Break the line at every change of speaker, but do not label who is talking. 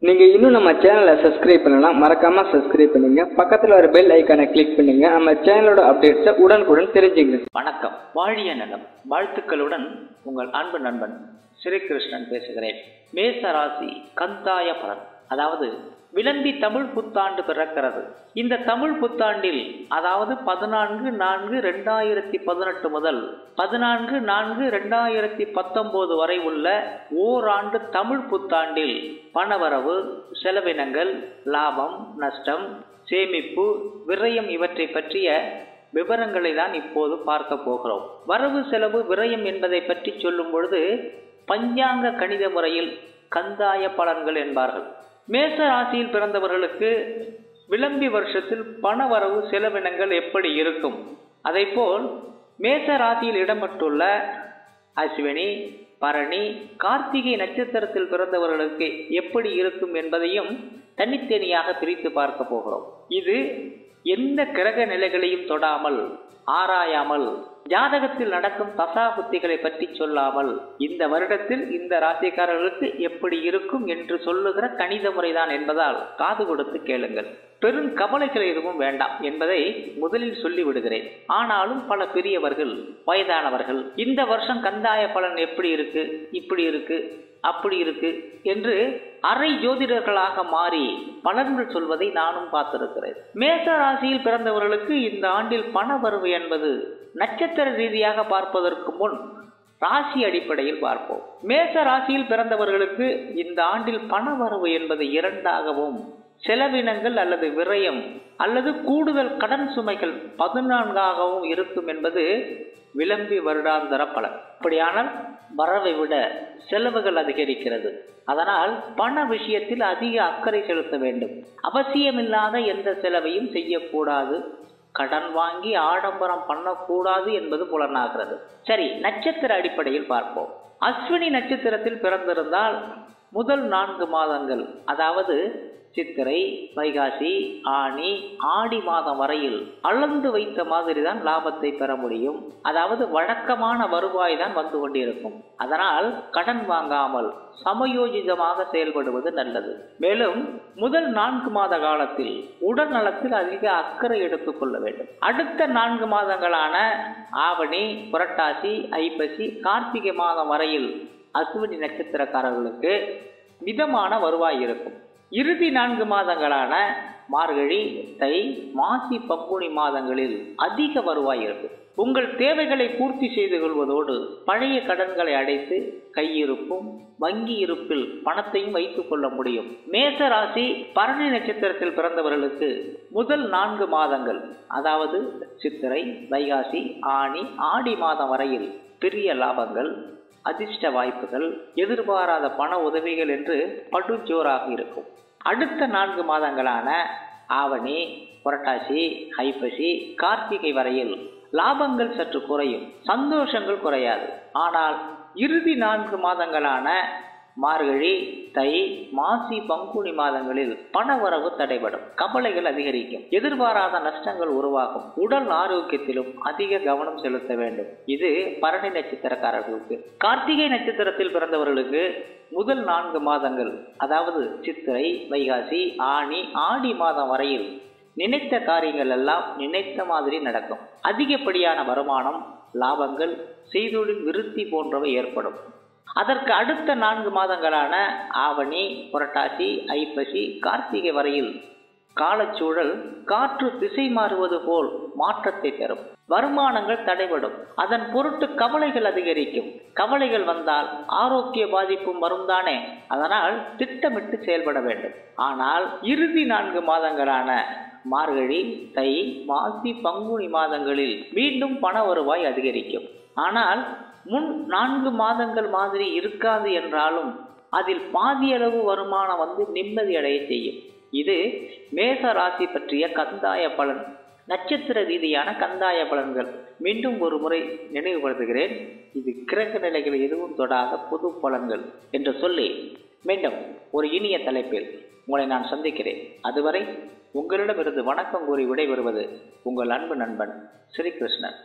நீங்க இன்னும் நம்ம சேனலை சப்ஸ்கிரைப் பண்ணலாம் மறக்காம சப்ஸ்கிரைப் பண்ணுங்க. பக்கத்துல ஒரு பெல் ஐக்கானை கிளிக் பண்ணுங்க. நம்ம சேனலோட அப்டேட்ஸை உடனுக்குடன் தெரிஞ்சுங்க
வணக்கம். வாழிய நலம். வாழ்த்துக்களுடன் உங்கள் அன்பு நண்பன் ஸ்ரீகிருஷ்ணன் பேசுகிறேன். மேச ராசி கந்தாய பலன். அதாவது விளம்பி தமிழ் புத்தாண்டு பிறக்கிறது. இந்த தமிழ் புத்தாண்டில் அதாவது பதினான்கு நான்கு ரெண்டாயிரத்தி பதினெட்டு முதல் பதினான்கு நான்கு ரெண்டாயிரத்தி பத்தொன்பது வரை உள்ள ஓராண்டு தமிழ் புத்தாண்டில் பணவரவு செலவினங்கள் லாபம் நஷ்டம் சேமிப்பு விரயம் இவற்றை பற்றிய விவரங்களை தான் இப்போது பார்க்க போகிறோம். வரவு செலவு விரயம் என்பதை பற்றி சொல்லும் பொழுது பஞ்சாங்க கணித முறையில் கந்தாய பலன்கள் என்பார்கள். மேச ராசியில் பிறந்தவர்களுக்கு விளம்பி வருஷத்தில் பண வரவு செலவினங்கள் எப்படி இருக்கும்? அதைப்போல் மேச ராசியில் இடம்பெற்றுள்ள அஸ்வினி பரணி கார்த்திகை நட்சத்திரத்தில் பிறந்தவர்களுக்கு எப்படி இருக்கும் என்பதையும் தனித்தனியாக பிரித்து பார்க்க போகிறோம். இது எந்த கிரக நிலைகளையும் தொடாமல் ஆராயாமல் ஜாதகத்தில் நடக்கும் தசா புத்திகளை பற்றி சொல்லாமல் இந்த வருடத்தில் இந்த ராசிக்காரர்களுக்கு எப்படி இருக்கும் என்று சொல்லுகிற கணித முறைதான் என்பதால் காது கொடுத்து கேளுங்கள். பெரும் கவலைகள் எதுவும் வேண்டாம் என்பதை முதலில் சொல்லி விடுகிறேன் ஆனாலும் பல பெரியவர்கள் வயதானவர்கள் இந்த வருஷம் கந்தாய பலன் எப்படி இருக்கு இப்படி இருக்கு அப்படி இருக்கு என்று அரை ஜோதிடர்களாக மாறி பலன்கள் சொல்வதை நானும் பார்த்திருக்கிறேன். மேச ராசியில் பிறந்தவர்களுக்கு இந்த ஆண்டில் பண வரவு என்பது நட்சத்திர ரீதியாக பார்ப்பதற்கு முன் ராசி அடிப்படையில் பார்ப்போம். மேச ராசியில் பிறந்தவர்களுக்கு இந்த ஆண்டில் பண வரவு என்பது இரண்டாகவும் செலவினங்கள் அல்லது விரயம் அல்லது கூடுதல் கடன் சுமைகள் பதினான்காகவும் இருக்கும் என்பது விளம்பி வருடாந்தர பலன். அப்படியானால் வரவை விட செலவுகள் அதிகரிக்கிறது. அதனால் பண விஷயத்தில் அதிக அக்கறை செலுத்த வேண்டும். அவசியமில்லாத எந்த செலவையும் செய்யக்கூடாது. கடன் வாங்கி ஆடம்பரம் பண்ணக்கூடாது என்பது புலனாகிறது. சரி நட்சத்திர அடிப்படையில் பார்ப்போம். அஸ்வினி நட்சத்திரத்தில் பிறந்திருந்தால் முதல் நான்கு மாதங்கள் அதாவது சித்திரை வைகாசி ஆணி ஆடி மாதம் வரையில் அளந்து வைத்த மாதிரி தான் லாபத்தை பெற முடியும். அதாவது வழக்கமான வருவாய் தான் வந்து கொண்டிருக்கும். அதனால் கடன் வாங்காமல் சமயோஜிதமாக செயல்படுவது நல்லது. மேலும் முதல் நான்கு மாத காலத்தில் உடல் நலத்தில் அதிக அக்கறை எடுத்துக்கொள்ள வேண்டும். அடுத்த நான்கு மாதங்களான ஆவணி புரட்டாசி ஐப்பசி கார்த்திகை மாதம் வரையில் அசுவினி நட்சத்திரக்காரர்களுக்கு மிதமான வருவாய் இருக்கும். இறுதி நான்கு மாதங்களான மார்கழி தை மாசி பங்குனி மாதங்களில் அதிக வருவாய் இருக்கும். உங்கள் தேவைகளை பூர்த்தி செய்து கொள்வதோடு பழைய கடன்களை அடைத்து கையிருப்பும் வங்கி இருப்பில் பணத்தையும் வைத்துக் கொள்ள முடியும். மேச ராசி பரணி நட்சத்திரத்தில் பிறந்தவர்களுக்கு முதல் நான்கு மாதங்கள் அதாவது சித்திரை வைகாசி ஆணி ஆடி மாதம் வரையில் பெரிய லாபங்கள் அதிர்ஷ்ட வாய்ப்புகள் எதிர்பாராத பண உதவிகள் என்று படுஜோராக இருக்கும். அடுத்த நான்கு மாதங்களான ஆவணி புரட்டாசி ஐப்பசி கார்த்திகை வரையில் லாபங்கள் சற்று குறையும் சந்தோஷங்கள் குறையாது. ஆனால் இறுதி நான்கு மாதங்களான மார்கழி தை மாசி பங்குனி மாதங்களில் பணவரவு தடைபடும். கவலைகள் அதிகரிக்கும். எதிர்பாராத நஷ்டங்கள் உருவாகும். உடல் ஆரோக்கியத்திலும் அதிக கவனம் செலுத்த வேண்டும். இது பரணி நட்சத்திரக்காரர்களுக்கு. கார்த்திகை நட்சத்திரத்தில் பிறந்தவர்களுக்கு முதல் நான்கு மாதங்கள் அதாவது சித்திரை வைகாசி ஆணி ஆடி மாதம் வரையில் நினைத்த காரியங்கள் எல்லாம் நினைத்த மாதிரி நடக்கும். அதிகப்படியான வருமானம் லாபங்கள் செய்தொழில் விருத்தி போன்றவை ஏற்படும். அதற்கு அடுத்த நான்கு மாதங்களான ஆவணி புரட்டாசி ஐப்பசி கார்த்திகை வரையில் காலச்சூழல் காற்று திசை மாறுவது போல் மாற்றத்தை பெறும். வருமானங்கள் தடைபடும். அதன் பொருட்டு கவலைகள் அதிகரிக்கும். கவலைகள் வந்தால் ஆரோக்கிய பாதிப்பும் வரும் தானே. அதனால் திட்டமிட்டு செயல்பட வேண்டும். ஆனால் இறுதி நான்கு மாதங்களான மார்கழி தை மாசி பங்குனி மாதங்களில் மீண்டும் பண வருவாய் அதிகரிக்கும். ஆனால் முன் நான்கு மாதங்கள் மாதிரி இருக்காது என்றாலும் அதில் பாதியளவு வருமானம் வந்து நிம்மதி அடைய செய்யும். இது மேச ராசி பற்றிய கந்தாய பலன். நட்சத்திர ரீதியான கந்தாய பலன்கள். மீண்டும் ஒரு முறை நினைவுபடுத்துகிறேன். இது கிரக நிலைகள் எதுவும் தொடாத பொது பலன்கள் என்று சொல்லி மீண்டும் ஒரு இனிய தலைப்பில் உங்களை நான் சந்திக்கிறேன். அதுவரை உங்களிடமிருந்து வணக்கம் கூறி விடைபெறுவது உங்கள் அன்பு நண்பன் ஸ்ரீகிருஷ்ணன்